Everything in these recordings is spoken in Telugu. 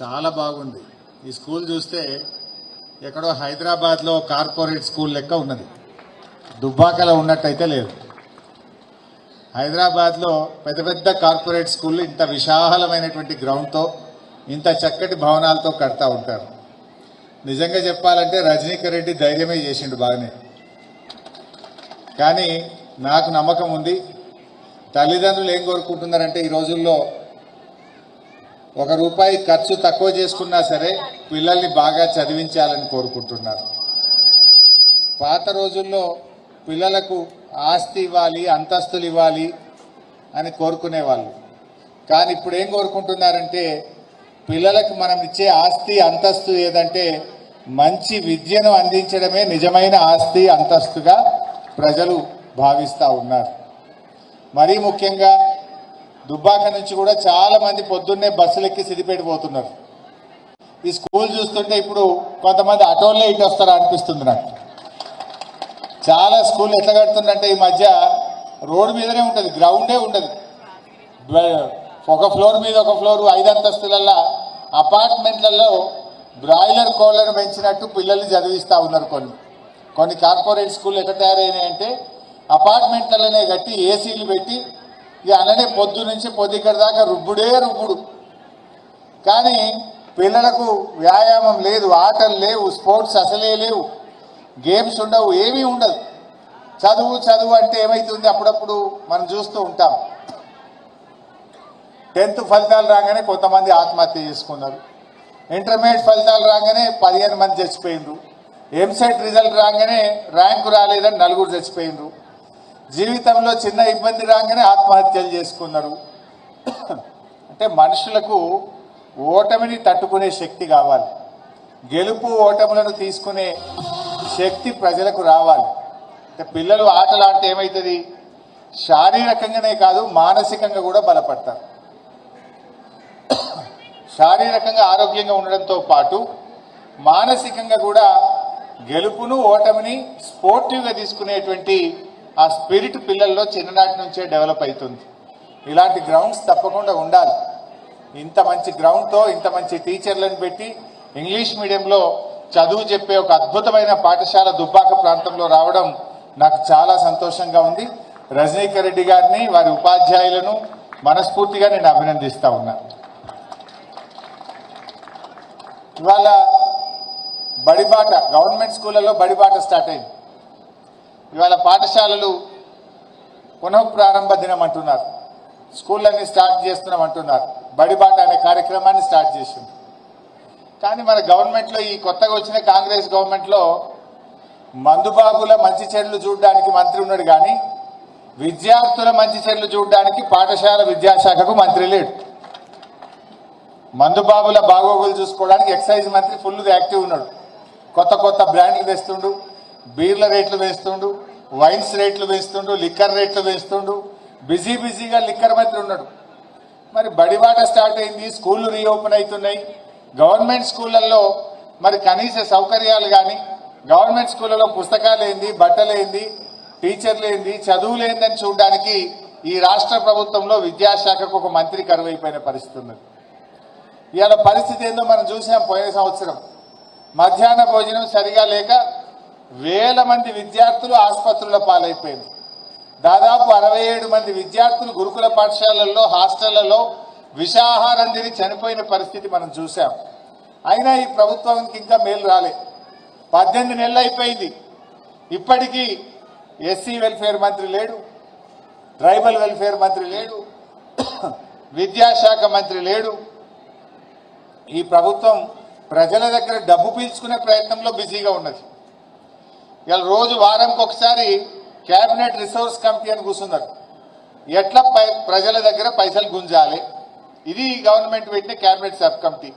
చాలా బాగుంది. ఈ స్కూల్ చూస్తే ఎక్కడో హైదరాబాద్లో కార్పొరేట్ స్కూల్ లెక్క ఉన్నది. దుబ్బాకలో ఉన్నట్టయితే లేదు. హైదరాబాద్లో పెద్ద పెద్ద కార్పొరేట్ స్కూళ్ళు ఇంత విశాలమైనటువంటి గ్రౌండ్తో ఇంత చక్కటి భవనాలతో కడతా ఉంటారు. నిజంగా చెప్పాలంటే రజనీకర్ రెడ్డి ధైర్యమే చేసిండు బాగానే. కానీ నాకు నమ్మకం ఉంది. తల్లిదండ్రులు ఏం కోరుకుంటున్నారంటే ఈ రోజుల్లో ఒక రూపాయి ఖర్చు తక్కువ చేసుకున్నా సరే పిల్లల్ని బాగా చదివించాలని కోరుకుంటున్నారు. పాత రోజుల్లో పిల్లలకు ఆస్తి ఇవ్వాలి అంతస్తులు ఇవ్వాలి అని కోరుకునేవాళ్ళు. కానీ ఇప్పుడు ఏం కోరుకుంటున్నారంటే పిల్లలకు మనం ఇచ్చే ఆస్తి అంతస్తు ఏదంటే మంచి విద్యను అందించడమే నిజమైన ఆస్తి అంతస్తుగా ప్రజలు భావిస్తూ ఉన్నారు. మరీ ముఖ్యంగా దుబ్బాక నుంచి కూడా చాలా మంది పొద్దున్నే బస్సులు ఎక్కి సిద్దిపేట పోతున్నారు. ఈ స్కూల్ చూస్తుంటే ఇప్పుడు కొంతమంది ఆటోలే ఇటు వస్తారా అనిపిస్తుంది నాకు. చాలా స్కూల్ ఎట్లా కడుతుందంటే ఈ మధ్య రోడ్డు మీదనే ఉంటుంది గ్రౌండే ఉండదు. ఒక ఫ్లోర్ మీద ఒక ఫ్లోర్ ఐదు అంతస్తులల్లో అపార్ట్మెంట్లలో బ్రాయిలర్ కోళ్ళను పెంచినట్టు పిల్లల్ని చదివిస్తూ ఉన్నారు కొన్ని. కొన్ని కార్పొరేట్ స్కూల్ ఎట్లా తయారైనాయంటే అపార్ట్మెంట్లలోనే కట్టి ఏసీలు పెట్టి ఇక అలానే పొద్దు నుంచి పొద్దుగడ దాకా రుబ్బుడే రుబ్బుడు. కానీ పిల్లలకు వ్యాయామం లేదు ఆటలు లేవు స్పోర్ట్స్ అసలే లేవు గేమ్స్ ఉండవు ఏమీ ఉండదు. చదువు చదువు అంటే ఏమైతుంది? అప్పుడప్పుడు మనం చూస్తూ ఉంటాం. టెన్త్ ఫలితాలు రాగానే కొంతమంది ఆత్మహత్య చేసుకున్నారు. ఇంటర్మీడియట్ ఫలితాలు రాగానే పదిహేను మంది చచ్చిపోయినరు ఎంసెట్ రిజల్ట్ రాగానే ర్యాంకు రాలేదని నలుగురు చచ్చిపోయినరు జీవితంలో చిన్న ఇబ్బంది రాగానే ఆత్మహత్యలు చేసుకున్నారు. అంటే మనుషులకు ఓటమిని తట్టుకునే శక్తి కావాలి. గెలుపు ఓటములను తీసుకునే శక్తి ప్రజలకు రావాలి. అంటే పిల్లలు ఆటలు ఆడితే ఏమవుతుంది శారీరకంగానే కాదు మానసికంగా కూడా బలపడతారు. శారీరకంగా ఆరోగ్యంగా ఉండడంతో పాటు మానసికంగా కూడా గెలుపును ఓటమిని స్పోర్టివ్గా తీసుకునేటువంటి ఆ స్పిరిట్ పిల్లల్లో చిన్ననాటి నుంచే డెవలప్ అవుతుంది ఇలాంటి గ్రౌండ్స్ తప్పకుండా ఉండాలి. ఇంత మంచి గ్రౌండ్తో ఇంత మంచి టీచర్లను పెట్టి ఇంగ్లీష్ మీడియంలో చదువు చెప్పే ఒక అద్భుతమైన పాఠశాల దుబ్బాక ప్రాంతంలో రావడం నాకు చాలా సంతోషంగా ఉంది. రజనీకర్ రెడ్డి గారిని వారి ఉపాధ్యాయులను మనస్ఫూర్తిగా నేను అభినందిస్తా ఉన్నా. ఇవాళ బడిబాట గవర్నమెంట్ స్కూళ్ళలో బడిబాట స్టార్ట్ అయింది. ఇవాళ పాఠశాలలు పునఃప్రారంభ దినం అంటున్నారు. స్కూళ్ళన్నీ స్టార్ట్ చేస్తున్నాం అంటున్నారు. బడిబాట అనే కార్యక్రమాన్ని స్టార్ట్ చేసింది. కానీ మన గవర్నమెంట్లో ఈ కొత్తగా వచ్చిన కాంగ్రెస్ గవర్నమెంట్లో మందుబాబుల మంచి చెడులు చూడడానికి మంత్రి ఉన్నాడు కానీ విద్యార్థుల మంచి చెడులు చూడడానికి పాఠశాల విద్యాశాఖకు మంత్రి లేడు. మందుబాబుల బాగోగులు చూసుకోవడానికి ఎక్సైజ్ మంత్రి ఫుల్ యాక్టివ్ ఉన్నాడు. కొత్త కొత్త బ్రాండ్లు తెస్తుండు. బీర్ల రేట్లు వేస్తుండు వైన్స్ రేట్లు వేస్తుండు లిక్కర్ రేట్లు వేస్తుండు. బిజీ బిజీగా లిక్కర్ మంత్రి ఉన్నాడు. మరి బడిబాట స్టార్ట్ అయింది స్కూళ్ళు రీఓపెన్ అవుతున్నాయి. గవర్నమెంట్ స్కూళ్ళల్లో మరి కనీస సౌకర్యాలు కానీ గవర్నమెంట్ స్కూళ్ళలో పుస్తకాలు ఏంది బట్టలు ఏంది టీచర్లు ఏంది చదువులు ఏందని చూడడానికి ఈ రాష్ట్ర ప్రభుత్వంలో విద్యాశాఖకు ఒక మంత్రి కరువైపోయిన పరిస్థితి ఉన్నది. ఇవాళ పరిస్థితి ఏందో మనం చూసాం పోయిన సంవత్సరం. మధ్యాహ్న భోజనం సరిగా లేక వేల మంది విద్యార్థులు ఆసుపత్రుల పాలైపోయింది. దాదాపు అరవై ఏడు మంది విద్యార్థులు గురుకుల పాఠశాలల్లో హాస్టళ్ళలో విషాహారం తిని చనిపోయిన పరిస్థితి మనం చూసాం అయినా ఈ ప్రభుత్వానికి ఇంకా మేలు రాలే. పద్దెనిమిది నెలలు అయిపోయింది. ఇప్పటికీ ఎస్సీ వెల్ఫేర్ మంత్రి లేడు ట్రైబల్ వెల్ఫేర్ మంత్రి లేడు విద్యాశాఖ మంత్రి లేడు. ఈ ప్రభుత్వం ప్రజల దగ్గర డబ్బు పీల్చుకునే ప్రయత్నంలో బిజీగా ఉన్నది. ఇలా రోజు వారంకి ఒకసారి కేబినెట్ రిసోర్స్ కమిటీ అని కూర్చున్నారు ఎట్లా పై ప్రజల దగ్గర పైసలు గుంజాలి? ఇది గవర్నమెంట్ పెట్టిన కేబినెట్ సబ్ కమిటీ.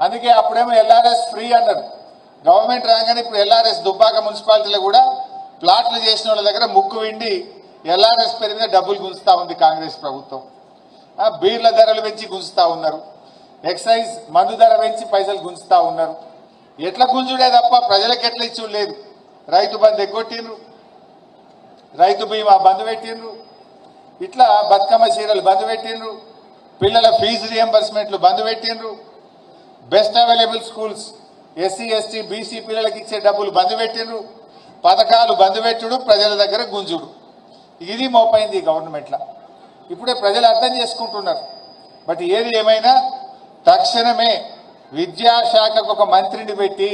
అందుకే అప్పుడేమో ఎల్ఆర్ఎస్ ఫ్రీ అన్నారు. గవర్నమెంట్ రాగానే ఇప్పుడు ఎల్ఆర్ఎస్ దుబ్బాక మున్సిపాలిటీలో కూడా ప్లాట్లు చేసిన వాళ్ళ దగ్గర ముక్కు విండి ఎల్ఆర్ఎస్ పేరు మీద డబ్బులు గుంజుతా ఉంది కాంగ్రెస్ ప్రభుత్వం. ఆ, బీర్ల ధరలు పెంచి గుంజుతా ఉన్నారు. ఎక్సైజ్ మందు ధర పెంచి పైసలు గుంజుతా ఉన్నారు. ఎట్లా గుంజుడే తప్ప ప్రజలకు ఎట్లా ఇచ్చి లేదు. రైతు బంధు ఎగ్గొట్టిండ్రు. రైతు బీమా బంద్ పెట్టిండ్రు. ఇట్లా బతుకమ్మ చీరలు బంద్ పెట్టిండ్రు. పిల్లల ఫీజు రియంబర్స్మెంట్లు బంద్ పెట్టిండ్రు. Best available schools SC ST BC పిల్లలకి ఇచ్చే డబ్బులు బంద్ పెట్టిండ్రు. పథకాలు బంద్ పెట్టుడు ప్రజల దగ్గర గుంజుడు. ఇది మోపైంది గవర్నమెంట్లో. ఇప్పుడే ప్రజలు అర్థం చేసుకుంటున్నారు. బట్ ఏది ఏమైనా తక్షణమే విద్యాశాఖకు ఒక మంత్రిని పెట్టి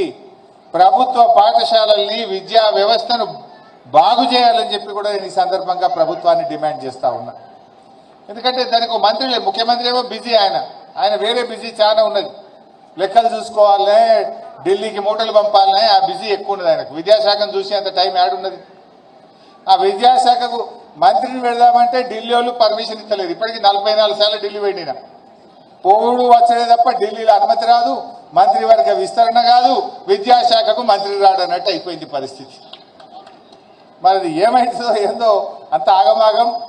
ప్రభుత్వ పాఠశాలల్ని విద్యా వ్యవస్థను బాగు చేయాలని చెప్పి కూడా నేను ఈ సందర్భంగా ప్రభుత్వాన్ని డిమాండ్ చేస్తా ఉన్నా. ఎందుకంటే దానికి మంత్రి లేదు ముఖ్యమంత్రి ఏమో బిజీ ఆయన. ఆయన వేరే బిజీ చాలా ఉన్నది. లెక్కలు చూసుకోవాలి ఢిల్లీకి మూటలు పంపాలనే ఆ బిజీ ఎక్కువ ఉన్నది ఆయనకు. విద్యాశాఖను చూసి అంత టైం యాడ్ ఉన్నది. ఆ విద్యాశాఖకు మంత్రిని పెడదామంటే ఢిల్లీ వాళ్ళు పర్మిషన్ ఇస్తలేదు. ఇప్పటికీ నలభై నాలుగు సార్లు ఢిల్లీ వెళ్ళిన పోవుడు వచ్చేది తప్ప ఢిల్లీలో అనుమతి రాదు. మంత్రివర్గ విస్తరణ కాదు విద్యాశాఖకు మంత్రి రాడు అన్నట్టు అయిపోయింది పరిస్థితి. మరి ఏమైందో ఏందో అంత ఆగమాగం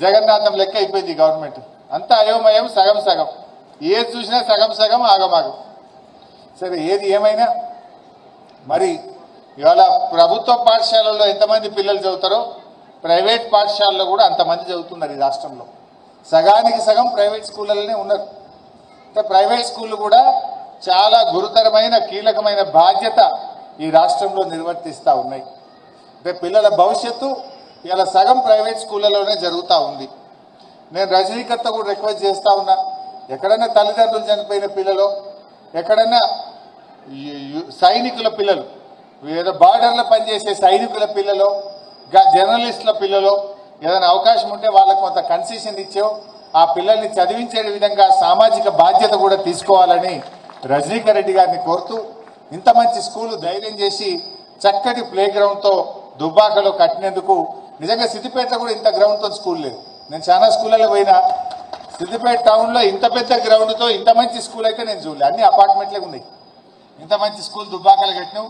జగన్నాథం లెక్క అయిపోయింది గవర్నమెంట్. అంత అయోమయం సగం సగం. ఏది చూసినా సగం సగం ఆగమాగం. సరే ఏది ఏమైనా? మరి ఇవాళ ప్రభుత్వ పాఠశాలల్లో ఎంతమంది పిల్లలు చదువుతారో ప్రైవేట్ పాఠశాలలో కూడా అంతమంది చదువుతున్నారు ఈ రాష్ట్రంలో. సగానికి సగం ప్రైవేట్ స్కూళ్ళలోనే ఉన్నారు. అంటే ప్రైవేట్ స్కూళ్ళు కూడా చాలా గురుతరమైన కీలకమైన బాధ్యత ఈ రాష్ట్రంలో నిర్వర్తిస్తూ ఉన్నాయి. అంటే పిల్లల భవిష్యత్తు ఇలా సగం ప్రైవేట్ స్కూళ్ళలోనే జరుగుతూ ఉంది. నేను రజనీకర్త కూడా రిక్వెస్ట్ చేస్తూ ఉన్నా ఎక్కడైనా తల్లిదండ్రులు చనిపోయిన పిల్లలు ఎక్కడైనా సైనికుల పిల్లలు ఏదో బార్డర్లో పనిచేసే సైనికుల పిల్లలు జర్నలిస్టుల పిల్లలు ఏదైనా అవకాశం ఉంటే వాళ్ళకు కొంత కన్సెషన్ ఇచ్చావు ఆ పిల్లల్ని చదివించే విధంగా సామాజిక బాధ్యత కూడా తీసుకోవాలని రజనీకర్ రెడ్డి గారిని కోరుతూ ఇంత మంచి స్కూల్ ధైర్యం చేసి చక్కటి ప్లే గ్రౌండ్తో దుబ్బాకలో కట్టినందుకు నిజంగా సిద్దిపేటలో కూడా ఇంత గ్రౌండ్తో స్కూల్ లేదు. నేను చాలా స్కూళ్ళలో పోయినా. సిద్దిపేట టౌన్లో ఇంత పెద్ద గ్రౌండ్తో ఇంత మంచి స్కూల్ అయితే నేను చూడలేదు అన్ని అపార్ట్మెంట్లే ఉన్నాయి. ఇంత మంచి స్కూల్ దుబ్బాకలు కట్టినావు.